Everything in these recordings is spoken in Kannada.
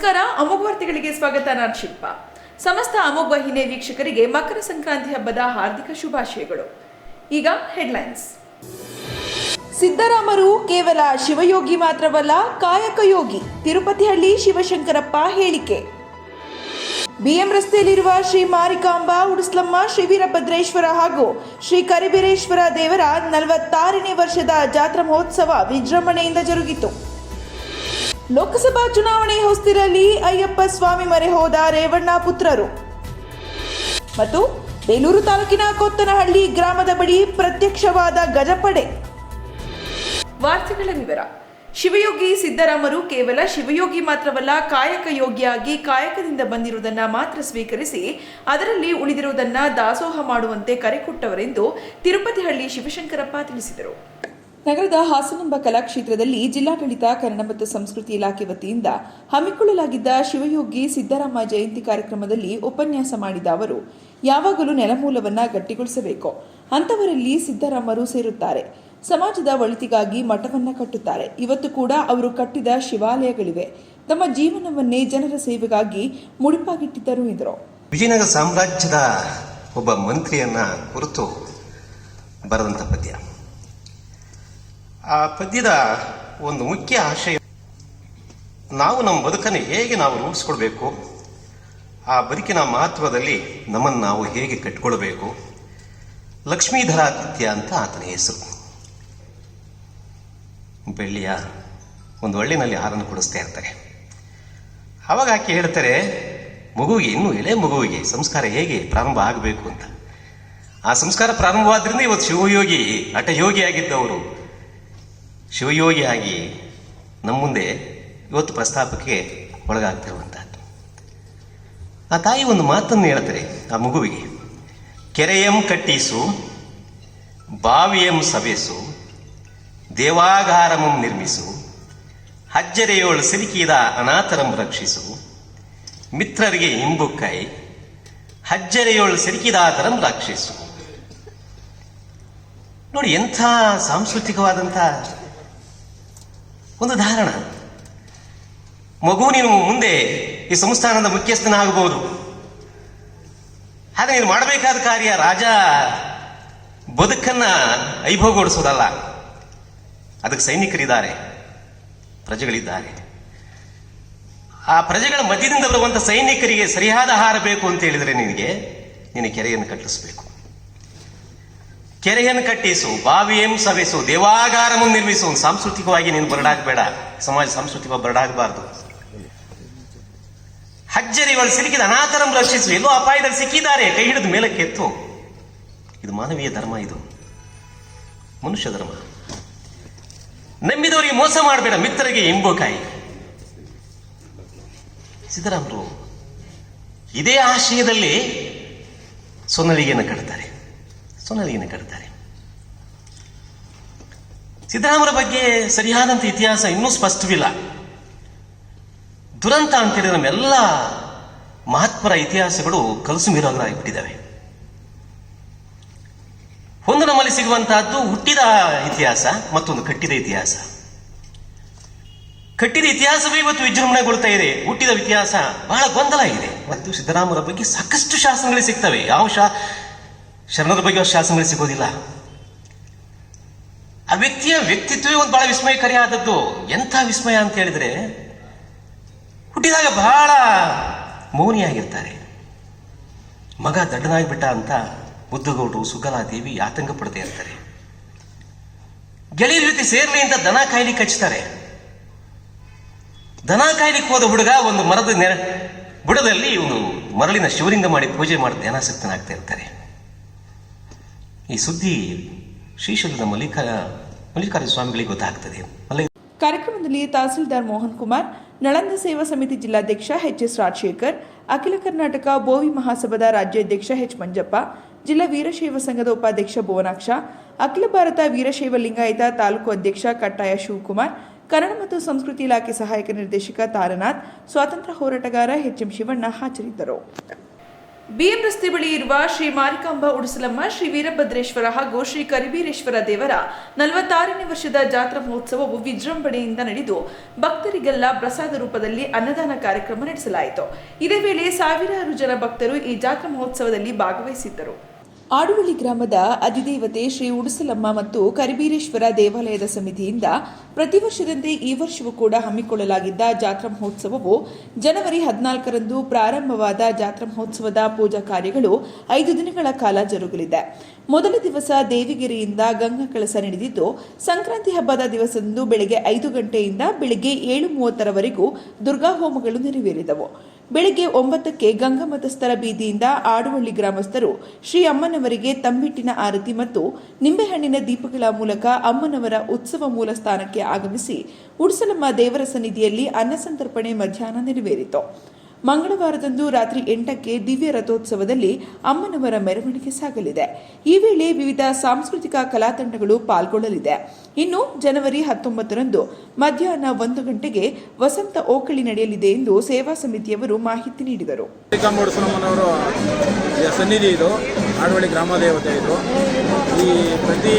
ನಮಸ್ಕಾರ, ಅಮೋಘ ವಾರ್ತೆಗಳಿಗೆ ಸ್ವಾಗತ ನಾನು ಶಿಲ್ಪ. ಸಮಸ್ತ ಅಮೋಘ ವಾಹಿನಿ ವೀಕ್ಷಕರಿಗೆ ಮಕರ ಸಂಕ್ರಾಂತಿ ಹಬ್ಬದ ಹಾರ್ದಿಕ ಶುಭಾಶಯಗಳು. ಈಗ ಹೆಡ್ಲೈನ್ಸ್ ಸಿದ್ದರಾಮರು ಕೇವಲ ಶಿವಯೋಗಿ ಮಾತ್ರವಲ್ಲ, ಕಾಯಕ ಯೋಗಿ ತಿರುಪತಿಹಳ್ಳಿ ಶಿವಶಂಕರಪ್ಪ ಹೇಳಿಕೆ. ಬಿಎಂ ರಸ್ತೆಯಲ್ಲಿರುವ ಶ್ರೀ ಮಾರಿಕಾಂಬಾ, ಉಡುಸ್ಲಮ್ಮ, ಶ್ರೀ ವೀರಭದ್ರೇಶ್ವರ ಹಾಗೂ ಶ್ರೀ ಕರಿಬೀರೇಶ್ವರ ದೇವರ ನಲವತ್ತಾರನೇ ವರ್ಷದ ಜಾತ್ರಾ ಮಹೋತ್ಸವ ವಿಜೃಂಭಣೆಯಿಂದ ಜರುಗಿತು. ಲೋಕಸಭಾ ಚುನಾವಣೆ ಹೊಸ್ತಿರಲಿ ಅಯ್ಯಪ್ಪ ಸ್ವಾಮಿ ಮರೆ ಹೋದ ರೇವಣ್ಣ ಪುತ್ರರು. ಮತ್ತು ಬೇಲೂರು ತಾಲೂಕಿನ ಕೊತ್ತನಹಳ್ಳಿ ಗ್ರಾಮದ ಬಳಿ ಪ್ರತ್ಯಕ್ಷವಾದ ಗಜಪಡೆ. ವಾರ್ತೆಗಳ ವಿವರ. ಶಿವಯೋಗಿ ಸಿದ್ದರಾಮರು ಕೇವಲ ಶಿವಯೋಗಿ ಮಾತ್ರವಲ್ಲ, ಕಾಯಕ ಯೋಗಿಯಾಗಿ ಕಾಯಕದಿಂದ ಬಂದಿರುವುದನ್ನ ಮಾತ್ರ ಸ್ವೀಕರಿಸಿ, ಅದರಲ್ಲಿ ಉಳಿದಿರುವುದನ್ನ ದಾಸೋಹ ಮಾಡುವಂತೆ ಕರೆ ಕೊಟ್ಟವರೆಂದು ತಿರುಪತಿಹಳ್ಳಿ ಶಿವಶಂಕರಪ್ಪ ತಿಳಿಸಿದರು. ನಗರದ ಹಾಸನೆಂಬ ಕಲಾಕ್ಷೇತ್ರದಲ್ಲಿ ಜಿಲ್ಲಾಡಳಿತ, ಕನ್ನಡ ಮತ್ತು ಸಂಸ್ಕೃತಿ ಇಲಾಖೆ ವತಿಯಿಂದ ಹಮ್ಮಿಕೊಳ್ಳಲಾಗಿದ್ದ ಶಿವಯೋಗಿ ಸಿದ್ದರಾಮ ಜಯಂತಿ ಕಾರ್ಯಕ್ರಮದಲ್ಲಿ ಉಪನ್ಯಾಸ ಮಾಡಿದ ಅವರು, ಯಾವಾಗಲೂ ನೆಲಮೂಲವನ್ನ ಗಟ್ಟಿಗೊಳಿಸಬೇಕು. ಅಂತವರಲ್ಲಿ ಸಿದ್ದರಾಮರು ಸೇರುತ್ತಾರೆ. ಸಮಾಜದ ಒಳಿತಿಗಾಗಿ ಮಠವನ್ನ ಕಟ್ಟುತ್ತಾರೆ. ಇವತ್ತು ಕೂಡ ಅವರು ಕಟ್ಟಿದ ಶಿವಾಲಯಗಳಿವೆ. ತಮ್ಮ ಜೀವನವನ್ನೇ ಜನರ ಸೇವೆಗಾಗಿ ಮುಡಿಪಾಗಿಟ್ಟಿದ್ದರು ಎಂದರು. ವಿಜಯನಗರ ಸಾಮ್ರಾಜ್ಯದ ಒಬ್ಬ ಮಂತ್ರಿಯನ್ನ ಕುರಿತು ಬರೆದಂಥ ಪದ್ಯ. ಆ ಪದ್ಯದ ಒಂದು ಮುಖ್ಯ ಆಶಯ, ನಾವು ನಮ್ಮ ಬದುಕನ್ನು ಹೇಗೆ ನಾವು ರೂಪಿಸ್ಕೊಳ್ಬೇಕು ಆ ಬದುಕಿನ ಮಹತ್ವದಲ್ಲಿ ನಮ್ಮನ್ನು ನಾವು ಹೇಗೆ ಕಟ್ಕೊಳ್ಬೇಕು ಲಕ್ಷ್ಮೀಧರಾದಿತ್ಯ ಅಂತ ಆತನ ಹೆಸರು. ಬೆಳ್ಳಿಯ ಒಂದು ಒಳ್ಳಿನಲ್ಲಿ ಹಾರನ್ನು ಕೊಡಿಸ್ತಾ ಇರ್ತಾರೆ ಅವಾಗ ಆಕೆ ಹೇಳ್ತಾರೆ, ಮಗುವಿಗೆ ಇನ್ನೂ ಎಳೆ ಮಗುವಿಗೆ ಸಂಸ್ಕಾರ ಹೇಗೆ ಪ್ರಾರಂಭ ಆಗಬೇಕು ಅಂತ? ಆ ಸಂಸ್ಕಾರ ಪ್ರಾರಂಭವಾದ್ರಿಂದ ಇವತ್ತು ಶಿವಯೋಗಿ ಹಠಯೋಗಿಯಾಗಿದ್ದವರು ಶಿವಯೋಗಿಯಾಗಿ ನಮ್ಮ ಮುಂದೆ ಇವತ್ತು ಪ್ರಸ್ತಾಪಕ್ಕೆ ಒಳಗಾಗ್ತಿರುವಂಥದ್ದು. ಆ ತಾಯಿ ಒಂದು ಮಾತನ್ನು ಹೇಳ್ತಾರೆ ಆ ಮಗುವಿಗೆ, ಕೆರೆಯಂ ಕಟ್ಟಿಸು, ಬಾವಿಯಂ ಸವೆಸು, ದೇವಾಗಾರಮಂ ನಿರ್ಮಿಸು ಹಜ್ಜರೆಯೋಳು ಸಿಲುಕಿದ ಅನಾಥರಂ ರಕ್ಷಿಸು, ಮಿತ್ರರಿಗೆ ಇಂಬುಕ್ಕೈ ಹಜ್ಜರೆಯೋಳು ಸಿಲುಕಿದಾತರಂ ರಕ್ಷಿಸು. ನೋಡಿ ಎಂಥ ಸಾಂಸ್ಕೃತಿಕವಾದಂಥ ಒಂದು ಧಾರಣ. ಮಗು ನೀನು ಮುಂದೆ ಈ ಸಂಸ್ಥಾನದ ಮುಖ್ಯಸ್ಥನಾಗಬಹುದು. ಆದರೆ ನೀನು ಮಾಡಬೇಕಾದ ಕಾರ್ಯ ರಾಜ ಬದುಕನ್ನ ಐಭೋಗಗೊಳಿಸೋದಲ್ಲ ಅದಕ್ಕೆ ಸೈನಿಕರಿದ್ದಾರೆ, ಪ್ರಜೆಗಳಿದ್ದಾರೆ. ಆ ಪ್ರಜೆಗಳ ಮಧ್ಯದಿಂದ ಬರುವಂಥ ಸೈನಿಕರಿಗೆ ಸರಿಯಾದ ಆಹಾರ ಬೇಕು ಅಂತ ಹೇಳಿದರೆ ನಿನಗೆ ನಿನ್ನ ಕೆರೆಯನ್ನು ಕಟ್ಟಿಸಬೇಕು. ಕೆರೆಯನ್ನು ಕಟ್ಟಿಸು, ಬಾವಿಯನ್ನು ಸವೆಸು, ದೇವಾಗಾರವನ್ನು ನಿರ್ಮಿಸು. ಸಾಂಸ್ಕೃತಿಕವಾಗಿ ನೀನು ಬರಡಾಗಬೇಡ. ಸಮಾಜ ಸಾಂಸ್ಕೃತಿಕವಾಗಿ ಬರಡಾಗಬಾರ್ದು. ಹಜ್ಜರಿಗಳು ಸಿಲುಕಿದ ಅನಾಥರಂ ರಕ್ಷಿಸು. ಎಲ್ಲೋ ಅಪಾಯದಲ್ಲಿ ಸಿಕ್ಕಿದ್ದಾರೆ. ಕೈ ಹಿಡಿದು ಮೇಲಕ್ಕೆ ಎತ್ತು. ಇದು ಮಾನವೀಯ ಧರ್ಮ ಇದು. ಮನುಷ್ಯ ಧರ್ಮ. ನಂಬಿದವರಿಗೆ ಮೋಸ ಮಾಡಬೇಡ. ಮಿತ್ರರಿಗೆ ಇಂಬೋಕಾಯಿ ಸಿದ್ದರಾಮರು ಇದೇ ಆಶಯದಲ್ಲಿ ಸೊನ್ನಳಿಗೆಯನ್ನು ಕಟ್ತಾರೆ. ಸೊನ್ನಳಿಗೆಯನ್ನು ಕಟ್ತಾರೆ ಸಿದ್ದರಾಮರ ಬಗ್ಗೆ ಸರಿಯಾದಂಥ ಇತಿಹಾಸ ಇನ್ನೂ ಸ್ಪಷ್ಟವಿಲ್ಲ. ದುರಂತ ಅಂತೇಳಿ ನಮ್ಮೆಲ್ಲ ಮಹತ್ವರ ಇತಿಹಾಸಗಳು ಕಲಸು ಮೀರೋಗಳಾಗಿಬಿಟ್ಟಿದ್ದಾವೆ ಒಂದು ನಮ್ಮಲ್ಲಿ ಸಿಗುವಂತಹದ್ದು ಹುಟ್ಟಿದ ಇತಿಹಾಸ, ಮತ್ತೊಂದು ಕಟ್ಟಿದ ಇತಿಹಾಸ. ಕಟ್ಟಿದ ಇತಿಹಾಸವೇ ಇವತ್ತು ವಿಜೃಂಭಣೆಗೊಳ್ತಾ ಇದೆ. ಹುಟ್ಟಿದ ಇತಿಹಾಸ ಬಹಳ ಗೊಂದಲ ಇದೆ. ಮತ್ತು ಸಿದ್ದರಾಮರ ಬಗ್ಗೆ ಸಾಕಷ್ಟು ಶಾಸನಗಳು ಸಿಗ್ತವೆ. ಯಾವ ಶಾ ಶರಣರ ಬಗ್ಗೆ ಶಾಸನಗಳು ಸಿಗೋದಿಲ್ಲ ಆ ವ್ಯಕ್ತಿಯ ವ್ಯಕ್ತಿತ್ವವೇ ಒಂದು ಬಹಳ ವಿಸ್ಮಯಕಾರಿ ಆದದ್ದು ಎಂಥ ವಿಸ್ಮಯ ಅಂತ ಹೇಳಿದ್ರೆ, ಹುಟ್ಟಿದಾಗ ಬಹಳ ಮೌನಿಯಾಗಿರ್ತಾರೆ. ಮಗ ದಡ್ಡನಾಗಿಬಿಟ್ಟ ಅಂತ ಮುದ್ದುಗೌಡರು ಸುಗಲಾದೇವಿ ಆತಂಕ ಪಡ್ತಾ ಇರ್ತಾರೆ. ಗೆಳೆಯರ ಜೊತೆ ಸೇರ್ಲಿ ಅಂತ ದನ ಕಾಯ್ಲಿಕ್ಕೆ ಹಚ್ತಾರೆ ದನ ಕಾಯ್ಲಿಕ್ಕೆ ಹೋದ ಹುಡುಗ ಒಂದು ಮರದ ನೆರ, ಬುಡದಲ್ಲಿ ಒಂದು ಮರಳಿನ ಶಿವಲಿಂಗ ಮಾಡಿ ಪೂಜೆ ಮಾಡಿ ಧ್ಯಾನಾಸಕ್ತನಾಗ್ತಾ ಇರ್ತಾರೆ. ಈ ಸುದ್ದಿ ಶ್ರೀಶೈಲದ ಮಲ್ಲಿಕ, ಮಲ್ಲಿಕಾರ್ಜುನ ಸ್ವಾಮಿಗಳಿಗೆ ಗೊತ್ತಾಗ್ತದೆ. ಕಾರ್ಯಕ್ರಮದಲ್ಲಿ ತಹಸೀಲ್ದಾರ್ ಮೋಹನ್ ಕುಮಾರ್, ನಳಂದ ಸೇವಾ ಸಮಿತಿ ಜಿಲ್ಲಾಧ್ಯಕ್ಷ ಎಚ್ ಎಸ್ ರಾಜಶೇಖರ್, ಅಖಿಲ ಕರ್ನಾಟಕ ಬೋವಿ ಮಹಾಸಭಾದ ರಾಜ್ಯಾಧ್ಯಕ್ಷ ಎಚ್ ಮಂಜಪ್ಪ, ಜಿಲ್ಲಾ ವೀರಶೈವ ಸಂಘದ ಉಪಾಧ್ಯಕ್ಷ ಭುವನಾಕ್ಷ, ಅಖಿಲ ಭಾರತ ವೀರಶೈವ ಲಿಂಗಾಯತ ತಾಲೂಕು ಅಧ್ಯಕ್ಷ ಕಟ್ಟಾಯ ಶಿವಕುಮಾರ್, ಕನ್ನಡ ಮತ್ತು ಸಂಸ್ಕೃತಿ ಇಲಾಖೆ ಸಹಾಯಕ ನಿರ್ದೇಶಕ ತಾರನಾಥ್, ಸ್ವಾತಂತ್ರ್ಯ ಹೋರಾಟಗಾರ ಎಚ್ ಎಂ ಶಿವಣ್ಣ ಹಾಜರಿದ್ದರು. ಬಿಎಂ ರಸ್ತೆ ಬಳಿ ಇರುವ ಶ್ರೀ ಮಾರಿಕಾಂಬಾ ಉಡುಸಲಮ್ಮ, ಶ್ರೀ ವೀರಭದ್ರೇಶ್ವರ ಹಾಗೂ ಶ್ರೀ ಕರಿಬೀರೇಶ್ವರ ದೇವರ ನಲವತ್ತಾರನೇ ವರ್ಷದ ಜಾತ್ರಾ ಮಹೋತ್ಸವವು ವಿಜೃಂಭಣೆಯಿಂದ ನಡೆದು ಭಕ್ತರಿಗೆಲ್ಲ ಪ್ರಸಾದ ರೂಪದಲ್ಲಿ ಅನ್ನದಾನ ಕಾರ್ಯಕ್ರಮ ನಡೆಸಲಾಯಿತು. ಇದೇ ವೇಳೆ ಸಾವಿರಾರು ಜನ ಭಕ್ತರು ಈ ಜಾತ್ರಾ ಮಹೋತ್ಸವದಲ್ಲಿ ಭಾಗವಹಿಸಿದ್ದರು. ಆಡುವಳ್ಳಿ ಗ್ರಾಮದ ಅಧಿದೇವತೆ ಶ್ರೀ ಉಡುಸಲಮ್ಮ ಮತ್ತು ಕರಿಬೀರೇಶ್ವರ ದೇವಾಲಯದ ಸಮಿತಿಯಿಂದ ಪ್ರತಿ ವರ್ಷದಂತೆ ಈ ವರ್ಷವೂ ಕೂಡ ಹಮ್ಮಿಕೊಳ್ಳಲಾಗಿದ್ದ ಜಾತ್ರಾ ಮಹೋತ್ಸವವು ಜನವರಿ ಹದಿನಾಲ್ಕರಂದು ಪ್ರಾರಂಭವಾದ ಜಾತ್ರಾ ಮಹೋತ್ಸವದ ಪೂಜಾ ಕಾರ್ಯಗಳು ಐದು ದಿನಗಳ ಕಾಲ ಜರುಗಲಿದೆ. ಮೊದಲ ದಿವಸ ದೇವಿಗೆರೆಯಿಂದ ಗಂಗಾ ಕಳಸ ನಡೆದಿದ್ದು ಸಂಕ್ರಾಂತಿ ಹಬ್ಬದ ದಿವಸದಂದು ಬೆಳಗ್ಗೆ ಐದು ಗಂಟೆಯಿಂದ ಬೆಳಗ್ಗೆ ಏಳು ಮೂವತ್ತರವರೆಗೂ ದುರ್ಗಾ ಹೋಮಗಳು ನೆರವೇರಿದವು. ಬೆಳಗ್ಗೆ ಒಂಬತ್ತಕ್ಕೆ ಗಂಗಮತಸ್ಥರ ಬೀದಿಯಿಂದ ಆಡುವಳ್ಳಿ ಗ್ರಾಮಸ್ಥರು ಶ್ರೀ ಅಮ್ಮನವರಿಗೆ ತಂಬಿಟ್ಟಿನ ಆರತಿ ಮತ್ತು ನಿಂಬೆಹಣ್ಣಿನ ದೀಪಗಳ ಮೂಲಕ ಅಮ್ಮನವರ ಉತ್ಸವ ಮೂಲ ಸ್ಥಾನಕ್ಕೆ ಆಗಮಿಸಿ ಉಡ್ಸಲಮ್ಮ ದೇವರ ಸನ್ನಿಧಿಯಲ್ಲಿ ಅನ್ನಸಂತರ್ಪಣೆ ಮಧ್ಯಾಹ್ನ ನೆರವೇರಿತು. ಮಂಗಳವಾರದಂದು ರಾತ್ರಿ ಎಂಟಕ್ಕೆ ದಿವ್ಯ ರಥೋತ್ಸವದಲ್ಲಿ ಅಮ್ಮನವರ ಮೆರವಣಿಗೆ ಸಾಗಲಿದೆ. ಈ ವೇಳೆ ವಿವಿಧ ಸಾಂಸ್ಕೃತಿಕ ಕಲಾತಂಡಗಳು ಪಾಲ್ಗೊಳ್ಳಲಿದೆ. ಇನ್ನು ಜನವರಿ ಹತ್ತೊಂಬತ್ತರಂದು ಮಧ್ಯಾಹ್ನ ಒಂದು ಗಂಟೆಗೆ ವಸಂತ ಓಕಳಿ ನಡೆಯಲಿದೆ ಎಂದು ಸೇವಾ ಸಮಿತಿಯವರು ಮಾಹಿತಿ ನೀಡಿದರು. ಈ ಪ್ರತಿ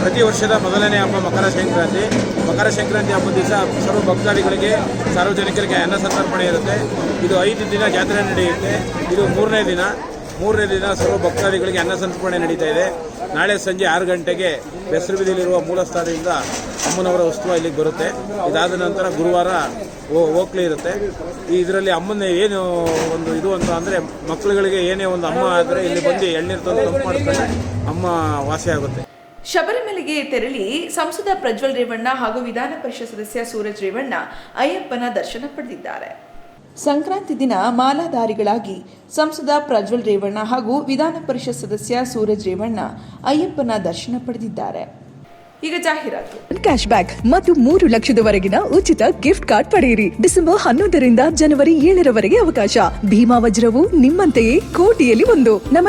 ಪ್ರತಿ ವರ್ಷದ ಮೊದಲನೇ ಹಬ್ಬ ಮಕರ ಸಂಕ್ರಾಂತಿ. ಮಕರ ಸಂಕ್ರಾಂತಿ ಹಬ್ಬದ ದಿವಸ ಸರ್ವ ಭಕ್ತಾದಿಗಳಿಗೆ, ಸಾರ್ವಜನಿಕರಿಗೆ ಅನ್ನ ಸಂತರ್ಪಣೆ ಇರುತ್ತೆ. ಇದು ಐದು ದಿನ ಜಾತ್ರೆ ನಡೆಯುತ್ತೆ. ಇದು ಮೂರನೇ ದಿನ. ಮೂರನೇ ದಿನ ಸರ್ವ ಭಕ್ತಾದಿಗಳಿಗೆ ಅನ್ನ ಸಂತರ್ಪಣೆ ನಡೀತಾ ಇದೆ. ನಾಳೆ ಸಂಜೆ ಆರು ಗಂಟೆಗೆ ಬೆಸರುಬೀದಿಲಿರುವ ಮೂಲಸ್ಥಾನದಿಂದ ಅಮ್ಮನವರ ಉತ್ಸವ ಇಲ್ಲಿಗೆ ಬರುತ್ತೆ. ಇದಾದ ನಂತರ ಗುರುವಾರ ಓಕ್ಲಿ ಇರುತ್ತೆ. ಇದರಲ್ಲಿ ಅಮ್ಮನ ಏನು ಒಂದು ಇದು ಅಂತ ಅಂದರೆ ಮಕ್ಕಳುಗಳಿಗೆ ಏನೇ ಒಂದು ಅಮ್ಮ ಆದರೆ ಇಲ್ಲಿ ಬಂದು ಎಳ್ನೀರು ತಂದು ತಂಪು ಮಾಡ್ತಾರೆ ಅಮ್ಮ ವಾಸಿ ಆಗುತ್ತೆ. ಶಬರಿಮಲೆಗೆ ತೆರಳಿ ಸಂಸದ ಪ್ರಜ್ವಲ್ ರೇವಣ್ಣ ಹಾಗೂ ವಿಧಾನ ಪರಿಷತ್ ಸದಸ್ಯ ಸೂರಜ್ ರೇವಣ್ಣ ಅಯ್ಯಪ್ಪನ ದರ್ಶನ ಪಡೆದಿದ್ದಾರೆ. ಸಂಕ್ರಾಂತಿ ದಿನ ಮಾಲಾಧಾರಿಗಳಾಗಿ ಸಂಸದ ಪ್ರಜ್ವಲ್ ರೇವಣ್ಣ ಹಾಗೂ ವಿಧಾನ ಪರಿಷತ್ ಸದಸ್ಯ ಸೂರಜ್ ರೇವಣ್ಣ ಅಯ್ಯಪ್ಪನ ದರ್ಶನ ಪಡೆದಿದ್ದಾರೆ. ಈಗ ಜಾಹೀರಾತು. ಕ್ಯಾಶ್ ಬ್ಯಾಕ್ ಮತ್ತು ಮೂರು ಲಕ್ಷದವರೆಗಿನ ಉಚಿತ ಗಿಫ್ಟ್ ಕಾರ್ಡ್ ಪಡೆಯಿರಿ. ಡಿಸೆಂಬರ್ ಹನ್ನೊಂದರಿಂದ ಜನವರಿ ಏಳರವರೆಗೆ ಅವಕಾಶ. ಭೀಮಾ ವಜ್ರವು ನಿಮ್ಮಂತೆಯೇ ಕೋಟಿಯಲ್ಲಿ ಒಂದು. ನಮ್ಮ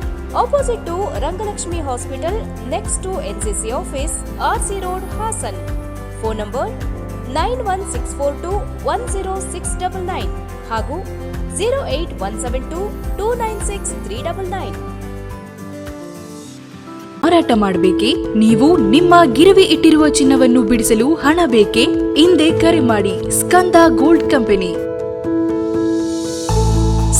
Opposite to Rangalakshmi hospital next to NCC office RC road Hassan phone number nine one six four two one zero six double nine ಹಾಗೂ zero eight one seven two two nine six three double nine ಮಾರಾಟ ಮಾಡಬೇಕೆ? ನೀವು ನಿಮ್ಮ ಗಿರವಿ ಇಟ್ಟಿರುವ ಚಿನ್ನವನ್ನು ಬಿಡಿಸಲು ಹಣ ಬೇಕೆ? ಹಿಂದೆ ಕರೆ ಮಾಡಿ, Skanda gold company.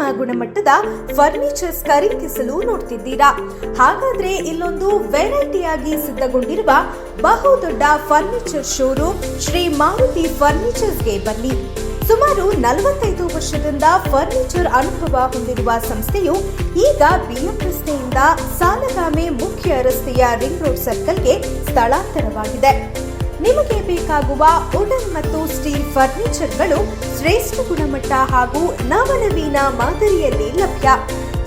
ಉತ್ತಮ ಗುಣಮಟ್ಟದ ಫರ್ನಿಚರ್ಸ್ ಖರೀದಿಸಲು ನೋಡ್ತಿದ್ದೀರಾ? ಹಾಗಾದ್ರೆ ಇಲ್ಲೊಂದು ವೆರೈಟಿಯಾಗಿ ಸಿದ್ಧಗೊಂಡಿರುವ ಬಹುದೊಡ್ಡ ಫರ್ನಿಚರ್ ಶೋರೂಮ್ ಶ್ರೀ ಮಾರುತಿ ಫರ್ನಿಚರ್ಸ್ಗೆ ಬನ್ನಿ. ಸುಮಾರು ನಲವತ್ತೈದು ವರ್ಷದಿಂದ ಫರ್ನಿಚರ್ ಅನುಭವ ಹೊಂದಿರುವ ಸಂಸ್ಥೆಯು ಈಗ ಬಿಎಂ ರಸ್ತೆಯಿಂದ ಸಾಲಗಾಮೆ ಮುಖ್ಯ ರಸ್ತೆಯ ರಿಂಗ್ ರೋಡ್ ಸರ್ಕಲ್ಗೆ ಸ್ಥಳಾಂತರವಾಗಿದೆ. ನಿಮಗೆ ಬೇಕಾಗುವ ವುಡನ್ ಮತ್ತು ಸ್ಟೀಲ್ ಫರ್ನಿಚರ್ಗಳು ಶ್ರೇಷ್ಠ ಗುಣಮಟ್ಟ ಹಾಗೂ ನವನವೀನ ಮಾದರಿಯಲ್ಲಿ ಲಭ್ಯ.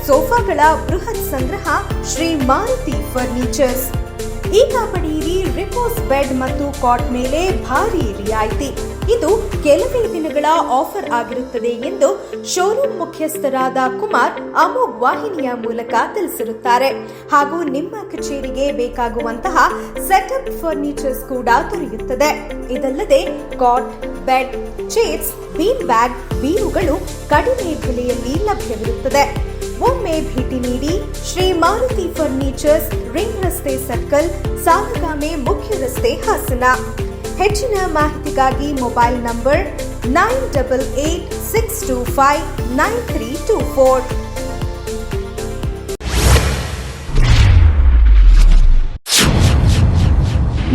ಸೋಫಾಗಳ ಬೃಹತ್ ಸಂಗ್ರಹ ಶ್ರೀ ಮಾರುತಿ ಫರ್ನಿಚರ್ಸ್. ಈಗ ಪಡೆಯಿರಿ ರಿಪೋಸ್ ಬೆಡ್ ಮತ್ತು ಕಾಟ್ ಮೇಲೆ ಭಾರಿ ರಿಯಾಯಿತಿ. ಇದು ಕೆಲವೇ ದಿನಗಳ ಆಫರ್ ಆಗಿರುತ್ತದೆ ಎಂದು ಶೋರೂಮ್ ಮುಖ್ಯಸ್ಥರಾದ ಕುಮಾರ್ ಅಮೋಘ್ ವಾಹಿನಿಯ ಮೂಲಕ ತಿಳಿಸಿರುತ್ತಾರೆ. ಹಾಗೂ ನಿಮ್ಮ ಕಚೇರಿಗೆ ಬೇಕಾಗುವಂತಹ ಸೆಟಪ್ ಫರ್ನಿಚರ್ಸ್ ಕೂಡ ದೊರೆಯುತ್ತದೆ. ಇದಲ್ಲದೆ cot, bed, chairs bean bag ಬೀರುಗಳು ಕಡಿಮೆ ಬೆಲೆಯಲ್ಲಿ ಲಭ್ಯವಿರುತ್ತದೆ. ಒಮ್ಮೆ ಭೇಟಿ ನೀಡಿ ಶ್ರೀ ಮಾರುತಿ ಫರ್ನಿಚರ್ಸ್ ರಿಂಗ್ ರಸ್ತೆ ಸರ್ಕಲ್ ಸಾಲಗಾಮೆ ಮುಖ್ಯ ರಸ್ತೆ ಹಾಸನ ಹೆಚ್ಚಿನ ಮಾಹಿತಿಗಾಗಿ mobile number nine double eight six two five nine three two four.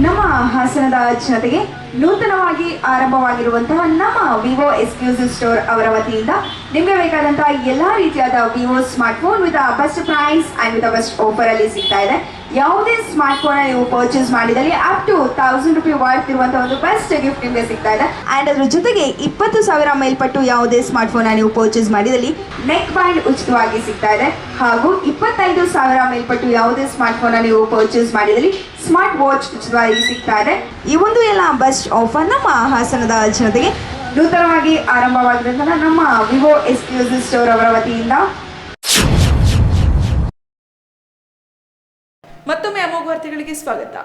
ನಮ್ಮ ಹಾಸನದ ಜನತೆಗೆ ನೂತನವಾಗಿ ಆರಂಭವಾಗಿರುವಂತಹ ನಮ್ಮ ವಿವೋ ಎಕ್ಸ್ಕ್ಲೂಸಿವ್ ಸ್ಟೋರ್ ಅವರ ವತಿಯಿಂದ ನಿಮಗೆ ಬೇಕಾದಂತಹ ಎಲ್ಲಾ ರೀತಿಯಾದ Vivo smart phone with best price and with best offer ಅಲ್ಲಿ ಸಿಗ್ತಾ ಇದೆ. ಯಾವುದೇ ಸ್ಮಾರ್ಟ್ ಫೋನ್ ನೀವು ಪರ್ಚೇಸ್ ಮಾಡಿದಲ್ಲಿ up to thousand rupee worth ಇರುವಂತಹ ಒಂದು ಬೆಸ್ಟ್ ಗಿಫ್ಟ್ ನಿಮಗೆ ಸಿಗ್ತಾ ಇದೆ. ಅಂಡ್ ಅದ್ರ ಜೊತೆಗೆ ಇಪ್ಪತ್ತು ಸಾವಿರ ಮೇಲ್ಪಟ್ಟು ಯಾವುದೇ ಸ್ಮಾರ್ಟ್ ಫೋನ್ ನೀವು ಪರ್ಚೇಸ್ ಮಾಡಿದಲ್ಲಿ ನೆಕ್ ಬ್ಯಾಂಡ್ ಉಚಿತವಾಗಿ ಸಿಗ್ತಾ ಇದೆ. ಹಾಗೂ ಇಪ್ಪತ್ತೈದು ಸಾವಿರ ಮೇಲ್ಪಟ್ಟು ಯಾವುದೇ ಸ್ಮಾರ್ಟ್ ಫೋನ್ ನೀವು ಪರ್ಚೇಸ್ ಮಾಡಿದಲ್ಲಿ ಸ್ಮಾರ್ಟ್ ವಾಚ್ ಉಚಿತವಾಗಿ ಸಿಗ್ತಾ ಈ ಒಂದು ಎಲ್ಲ ಬೆಸ್ಟ್ ಆಫರ್ ನಮ್ಮ ಹಾಸನದ ಜನತೆಗೆ ನೂತನವಾಗಿ ಆರಂಭವಾಗಿರುವಂತಹ ನಮ್ಮ ವಿವೋ ಎಕ್ಸ್ಕ್ಲೂಸಿವ್ ಸ್ಟೋರ್ ಅವರ ವತಿಯಿಂದ. ಮತ್ತೊಮ್ಮೆ ಅಮೋಘ ವಾರ್ತೆಗಳಿಗೆ ಸ್ವಾಗತ.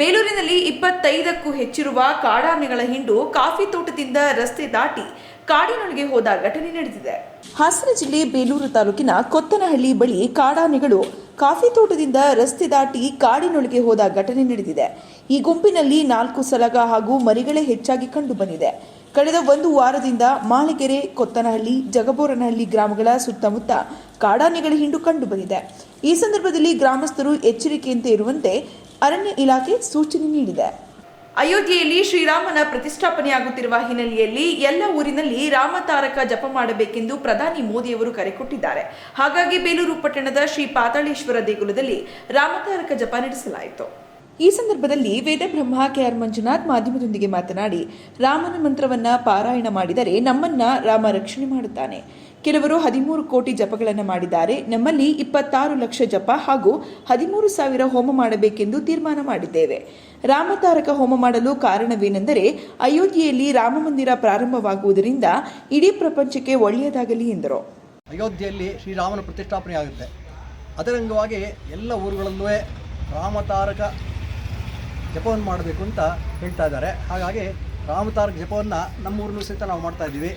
ಬೇಲೂರಿನಲ್ಲಿ ಇಪ್ಪತ್ತೈದಕ್ಕೂ ಹೆಚ್ಚಿರುವ ಕಾಡಾನೆಗಳ ಹಿಂಡು ಕಾಫಿ ತೋಟದಿಂದ ರಸ್ತೆ ದಾಟಿ ಕಾಡಿನೊಳಗೆ ಹೋದ ಘಟನೆ ನಡೆದಿದೆ. ಹಾಸನ ಜಿಲ್ಲೆ ಬೇಲೂರು ತಾಲೂಕಿನ ಕೊತ್ತನಹಳ್ಳಿ ಬಳಿ ಕಾಡಾನೆಗಳು ಕಾಫಿ ತೋಟದಿಂದ ರಸ್ತೆ ದಾಟಿ ಕಾಡಿನೊಳಗೆ ಹೋದ ಘಟನೆ ನಡೆದಿದೆ. ಈ ಗುಂಪಿನಲ್ಲಿ ನಾಲ್ಕು ಸಲಗ ಹಾಗೂ ಮರಿಗಳೇ ಹೆಚ್ಚಾಗಿ ಕಂಡುಬಂದಿದೆ ಕಳೆದ ಒಂದು ವಾರದಿಂದ ಮಾಳಿಗೆರೆ, ಕೊತ್ತನಹಳ್ಳಿ, ಜಗಬೋರನಹಳ್ಳಿ ಗ್ರಾಮಗಳ ಸುತ್ತಮುತ್ತ ಕಾಡಾನೆಗಳ ಹಿಂಡು ಕಂಡುಬಂದಿದೆ ಈ ಸಂದರ್ಭದಲ್ಲಿ ಗ್ರಾಮಸ್ಥರು ಎಚ್ಚರಿಕೆಯಂತೆ ಇರುವಂತೆ ಅರಣ್ಯ ಇಲಾಖೆ ಸೂಚನೆ ನೀಡಿದೆ. ಅಯೋಧ್ಯೆಯಲ್ಲಿ ಶ್ರೀರಾಮನ ಪ್ರತಿಷ್ಠಾಪನೆಯಾಗುತ್ತಿರುವ ಹಿನ್ನೆಲೆಯಲ್ಲಿ ಎಲ್ಲ ಊರಿನಲ್ಲಿ ರಾಮತಾರಕ ಜಪ ಮಾಡಬೇಕೆಂದು ಪ್ರಧಾನಿ ಮೋದಿಯವರು ಕರೆ ಕೊಟ್ಟಿದ್ದಾರೆ. ಹಾಗಾಗಿ ಬೇಲೂರು ಪಟ್ಟಣದ ಶ್ರೀ ಪಾತಾಳೇಶ್ವರ ದೇಗುಲದಲ್ಲಿ ರಾಮತಾರಕ ಜಪ ನಡೆಸಲಾಯಿತು. ಈ ಸಂದರ್ಭದಲ್ಲಿ ವೇದಬ್ರಹ್ಮ ಕೆಆರ್ ಮಂಜುನಾಥ್ ಮಾಧ್ಯಮದೊಂದಿಗೆ ಮಾತನಾಡಿ, ರಾಮನ ಮಂತ್ರವನ್ನ ಪಾರಾಯಣ ಮಾಡಿದರೆ ನಮ್ಮನ್ನ ರಾಮ ರಕ್ಷಣೆ ಮಾಡುತ್ತಾನೆ. ಕೆಲವರು ಹದಿಮೂರು ಕೋಟಿ ಜಪಗಳನ್ನು ಮಾಡಿದ್ದಾರೆ. ನಮ್ಮಲ್ಲಿ ಇಪ್ಪತ್ತಾರು ಲಕ್ಷ ಜಪ ಹಾಗೂ ಹದಿಮೂರು ಸಾವಿರ ಹೋಮ ಮಾಡಬೇಕೆಂದು ತೀರ್ಮಾನ ಮಾಡಿದ್ದೇವೆ. ರಾಮತಾರಕ ಹೋಮ ಮಾಡಲು ಕಾರಣವೇನೆಂದರೆ ಅಯೋಧ್ಯೆಯಲ್ಲಿ ರಾಮ ಮಂದಿರ ಪ್ರಾರಂಭವಾಗುವುದರಿಂದ ಇಡೀ ಪ್ರಪಂಚಕ್ಕೆ ಒಳ್ಳೆಯದಾಗಲಿ ಎಂದರು. ಅಯೋಧ್ಯೆಯಲ್ಲಿ ಶ್ರೀರಾಮನ ಪ್ರತಿಷ್ಠಾಪನೆ ಆಗುತ್ತೆ. ಅದರ ಅಂಗವಾಗಿ ಎಲ್ಲ ಊರುಗಳಲ್ಲೂ ರಾಮತಾರಕ ಜಪವನ್ನು ಮಾಡಬೇಕು ಅಂತ ಹೇಳ್ತಾ ಇದ್ದಾರೆ. ಹಾಗಾಗಿ ರಾಮತಾರಕ ಜಪವನ್ನು ನಮ್ಮೂರಲ್ಲೂ ಸಹಿತ ನಾವು ಮಾಡ್ತಾ ಇದ್ದೀವಿ.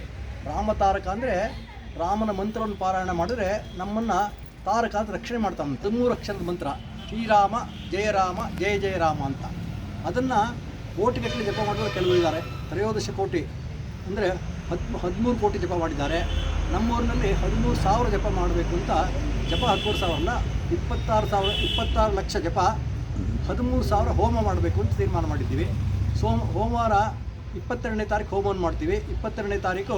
ರಾಮತಾರಕ ಅಂದರೆ ರಾಮನ ಮಂತ್ರವನ್ನು ಪಾರಾಯಣ ಮಾಡಿದ್ರೆ ನಮ್ಮನ್ನು ತಾರಕ ಅಂತ ರಕ್ಷಣೆ ಮಾಡ್ತಾನೆ ತಮ್ಮೂರು ಅಕ್ಷರದ ಮಂತ್ರ. ಶ್ರೀರಾಮ ಜಯರಾಮ ಜಯ ಜಯ ರಾಮ ಅಂತ. ಅದನ್ನು ಕೋಟಿಗಟ್ಟಲೆ ಜಪ ಮಾಡಿದ್ರೆ ಕೆಲವರು ಇದ್ದಾರೆ. ತ್ರಯೋದಶ ಕೋಟಿ. ಅಂದರೆ ಹದ್, ಹದಿಮೂರು ಕೋಟಿ ಜಪ ಮಾಡಿದ್ದಾರೆ. ನಮ್ಮೂರಿನಲ್ಲಿ ಹದಿಮೂರು ಸಾವಿರ ಜಪ ಮಾಡಬೇಕು ಅಂತ ಜಪ ಹದಿಮೂರು ಸಾವಿರಲ್ಲ, ಇಪ್ಪತ್ತಾರು ಸಾವಿರ, ಇಪ್ಪತ್ತಾರು ಲಕ್ಷ ಜಪ ಹದಿಮೂರು ಸಾವಿರ ಹೋಮ ಮಾಡಬೇಕು ಅಂತ ತೀರ್ಮಾನ ಮಾಡಿದ್ದೀವಿ. ಸೋಮ ಹೋಮವಾರ ಇಪ್ಪತ್ತೆರಡನೇ ತಾರೀಕು ಹೋಮವನ್ನು ಮಾಡ್ತೀವಿ. ಇಪ್ಪತ್ತೆರಡನೇ ತಾರೀಕು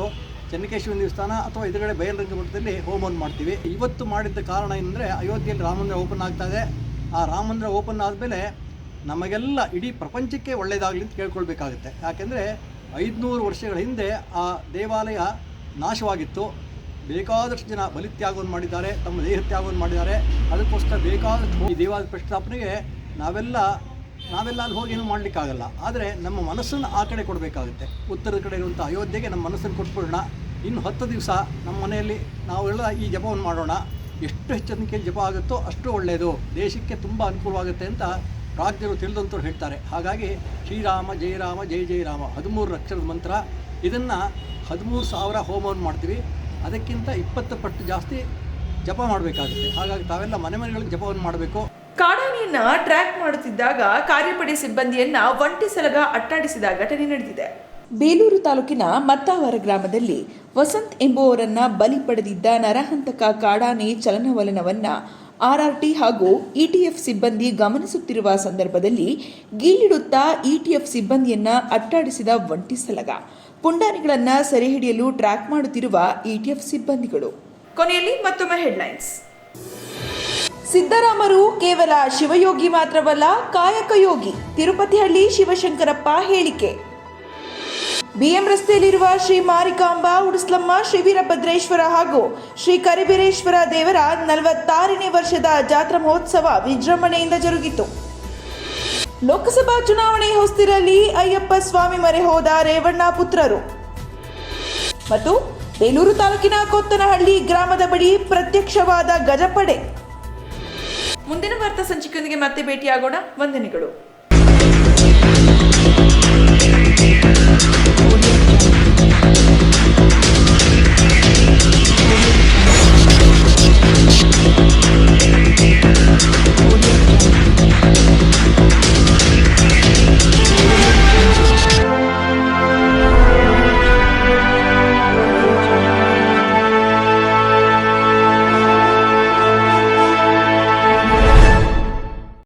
ಚೆನ್ನಕೇಶ್ವರ ದೇವಸ್ಥಾನ ಅಥವಾ ಎದುರುಗಡೆ ಬಯಲರಂಗ ಮಠದಲ್ಲಿ ಹೋಮವನ್ನು ಮಾಡ್ತೀವಿ. ಇವತ್ತು ಮಾಡಿದ್ದ ಕಾರಣ ಏನಂದರೆ ಅಯೋಧ್ಯೆಯಲ್ಲಿ ರಾಮ ಮಂದಿರ ಓಪನ್ ಆಗ್ತಾ ಇದೆ. ಆ ರಾಮ ಮಂದಿರ ಓಪನ್ ಆದಮೇಲೆ ನಮಗೆಲ್ಲ ಇಡೀ ಪ್ರಪಂಚಕ್ಕೆ ಒಳ್ಳೆಯದಾಗಲಿ ಅಂತ ಕೇಳ್ಕೊಳ್ಬೇಕಾಗುತ್ತೆ. ಯಾಕೆಂದರೆ ಐದುನೂರು ವರ್ಷಗಳ ಹಿಂದೆ ಆ ದೇವಾಲಯ ನಾಶವಾಗಿತ್ತು. ಬೇಕಾದಷ್ಟು ಜನ ಬಲಿತ್ಯಾಗವನ್ನು ಮಾಡಿದ್ದಾರೆ, ತಮ್ಮ ದೇಹ ತ್ಯಾಗವನ್ನು ಮಾಡಿದ್ದಾರೆ. ಅದಕ್ಕೋಸ್ಕರ ಬೇಕಾದಷ್ಟು ಈ ದೇವಾಲಯ ಪ್ರತಿಷ್ಠಾಪನೆಗೆ ನಾವೆಲ್ಲ ನಾವೆಲ್ಲ ಅಲ್ಲಿ ಹೋಗಿ ಏನು ಮಾಡಲಿಕ್ಕಾಗಲ್ಲ. ಆದರೆ ನಮ್ಮ ಮನಸ್ಸನ್ನು ಆ ಕಡೆ ಕೊಡಬೇಕಾಗುತ್ತೆ. ಉತ್ತರದ ಕಡೆ ಇರುವಂಥ ಅಯೋಧ್ಯೆಗೆ ನಮ್ಮ ಮನಸ್ಸನ್ನು ಕೊಟ್ಬಿಡೋಣ. ಇನ್ನು ಹತ್ತು ದಿವಸ ನಮ್ಮ ಮನೆಯಲ್ಲಿ ನಾವೆಲ್ಲ ಈ ಜಪವನ್ನು ಮಾಡೋಣ. ಎಷ್ಟು ಹೆಚ್ಚು ಸಂಖ್ಯೆಯಲ್ಲಿ ಜಪ ಆಗುತ್ತೋ ಅಷ್ಟು ಒಳ್ಳೆಯದು. ದೇಶಕ್ಕೆ ತುಂಬ ಅನುಕೂಲವಾಗುತ್ತೆ ಅಂತ ರಾಜ್ಯರು ತಿಳಿದಂಥವ್ರು ಹೇಳ್ತಾರೆ. ಹಾಗಾಗಿ ಶ್ರೀರಾಮ ಜಯರಾಮ ಜಯ ಜಯ ರಾಮ. ಹದಿಮೂರು ಅಕ್ಷರದ ಮಂತ್ರ. ಇದನ್ನು ಹದಿಮೂರು ಸಾವಿರ ಹೋಮವನ್ನು ಮಾಡ್ತೀವಿ. ಅದಕ್ಕಿಂತ ಇಪ್ಪತ್ತು ಪಟ್ಟು ಜಾಸ್ತಿ ಜಪ ಮಾಡಬೇಕಾಗುತ್ತೆ. ಹಾಗಾಗಿ ತಾವೆಲ್ಲ ಮನೆ ಮನೆಗಳಿಗೆ ಜಪವನ್ನು ಮಾಡಬೇಕು. ಕಾಡಾನಿಯನ್ನ ಟ್ರ್ಯಾಕ್ ಮಾಡುತ್ತಿದ್ದಾಗ ಕಾರ್ಯಪಡೆ ಸಿಬ್ಬಂದಿಯನ್ನ ಒಂಟಿ ಸಲಗ ಅಟ್ಟಾಡಿಸಿದ ಘಟನೆ ನಡೆದಿದೆ. ಬೇಲೂರು ತಾಲೂಕಿನ ಮತ್ತಾವರ ಗ್ರಾಮದಲ್ಲಿ ವಸಂತ್ ಎಂಬುವವರನ್ನ ಬಲಿ ಪಡೆದಿದ್ದ ನರಹಂತಕ ಕಾಡಾನೆ ಚಲನವಲನವನ್ನ ಆರ್ಆರ್ಟಿ ಹಾಗೂ ಇಟಿಎಫ್ ಸಿಬ್ಬಂದಿ ಗಮನಿಸುತ್ತಿರುವ ಸಂದರ್ಭದಲ್ಲಿ ಗೀಳಿಡುತ್ತಾ ಇಟಿಎಫ್ ಸಿಬ್ಬಂದಿಯನ್ನ ಅಟ್ಟಾಡಿಸಿದ ಒಂಟಿ ಸಲಗ. ಪುಂಡಾನಿಗಳನ್ನ ಸೆರೆ ಹಿಡಿಯಲು ಟ್ರ್ಯಾಕ್ ಮಾಡುತ್ತಿರುವ ಇಟಿಎಫ್ ಸಿಬ್ಬಂದಿಗಳು. ಕೊನೆಯಲ್ಲಿ ಮತ್ತೊಮ್ಮೆ ಹೆಡ್ಲೈನ್ಸ್. ಸಿದ್ದರಾಮರು ಕೇವಲ ಶಿವಯೋಗಿ ಮಾತ್ರವಲ್ಲ ಕಾಯಕಯೋಗಿ ತಿರುಪತಿಹಳ್ಳಿ ಶಿವಶಂಕರಪ್ಪ ಹೇಳಿಕೆ. ಬಿಎಂ ರಸ್ತೆಯಲ್ಲಿರುವ ಶ್ರೀ ಮಾರಿಕಾಂಬಾ, ಉಡುಸ್ಲಮ್ಮ, ಶ್ರೀ ವೀರಭದ್ರೇಶ್ವರ ಹಾಗೂ ಶ್ರೀ ಕರಿಬೀರೇಶ್ವರ ದೇವರ ನಲವತ್ತಾರನೇ ವರ್ಷದ ಜಾತ್ರಾ ಮಹೋತ್ಸವ ವಿಜೃಂಭಣೆಯಿಂದ ಜರುಗಿತು. ಲೋಕಸಭಾ ಚುನಾವಣೆ ಹೊಸ್ತಿರಲಿ ಅಯ್ಯಪ್ಪ ಸ್ವಾಮಿ ಮರೆ ಹೋದ ರೇವಣ್ಣ ಪುತ್ರರು. ಮತ್ತು ಬೇಲೂರು ತಾಲೂಕಿನ ಕೊತ್ತನಹಳ್ಳಿ ಗ್ರಾಮದ ಬಳಿ ಪ್ರತ್ಯಕ್ಷವಾದ ಗಜಪಡೆ. ಮುಂದಿನ ವಾರ್ತಾ ಸಂಚಿಕೆಯೊಂದಿಗೆ ಮತ್ತೆ ಭೇಟಿಯಾಗೋಣ. ವಂದನೆಗಳು.